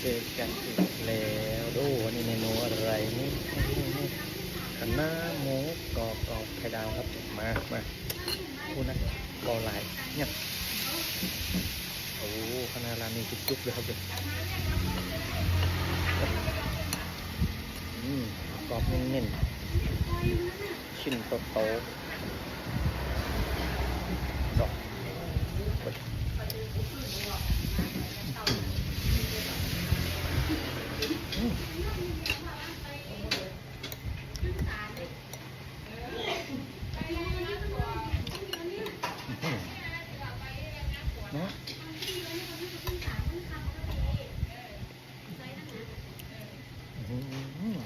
เจอกันอีกแล้วดูวันนี้เมนูอะไรนี่นี่นี่คะน้าหมูกรอบกรอบไข่ดาวครับ มามาพูดนะกอลายเนี่ยโอ้คณะร้านนี้จุกๆเลยครับเด็กอืมกรอบเน้นๆชิ้นโตๆดอกโอ้ย นะอื้อหือ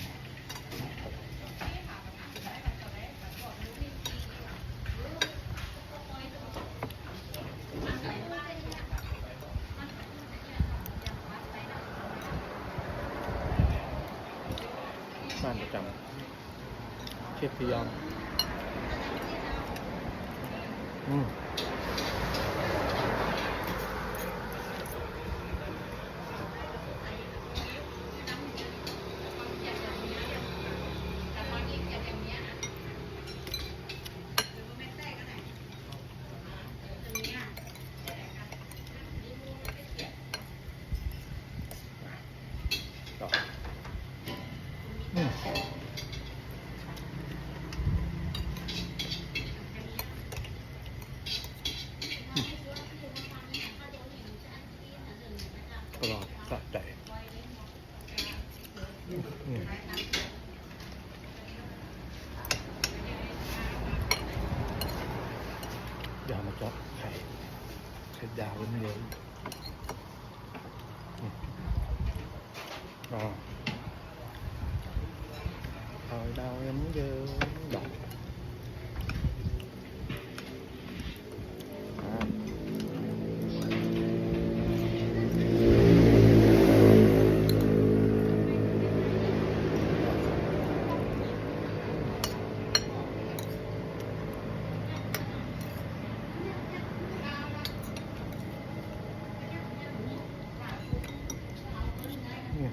บ้านประจำเชฟพยอมอืม กรอบสะใจอืมเดี๋ยวมาเจาะไข่ไข่ดาวเยอะๆอืมอ๋อไข่ดาวเยอะๆดอกอ่าอืม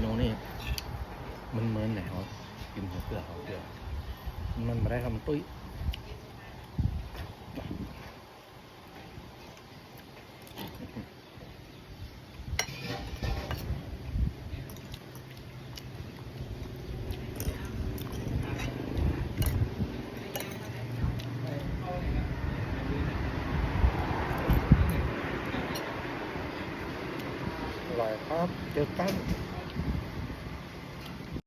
เมนูนี่มันเหมือนไหนวะกินหัวเปลือกหัวเปลือกมันไม่ได้ทำตุ้ยอร่อยครับเจอกัน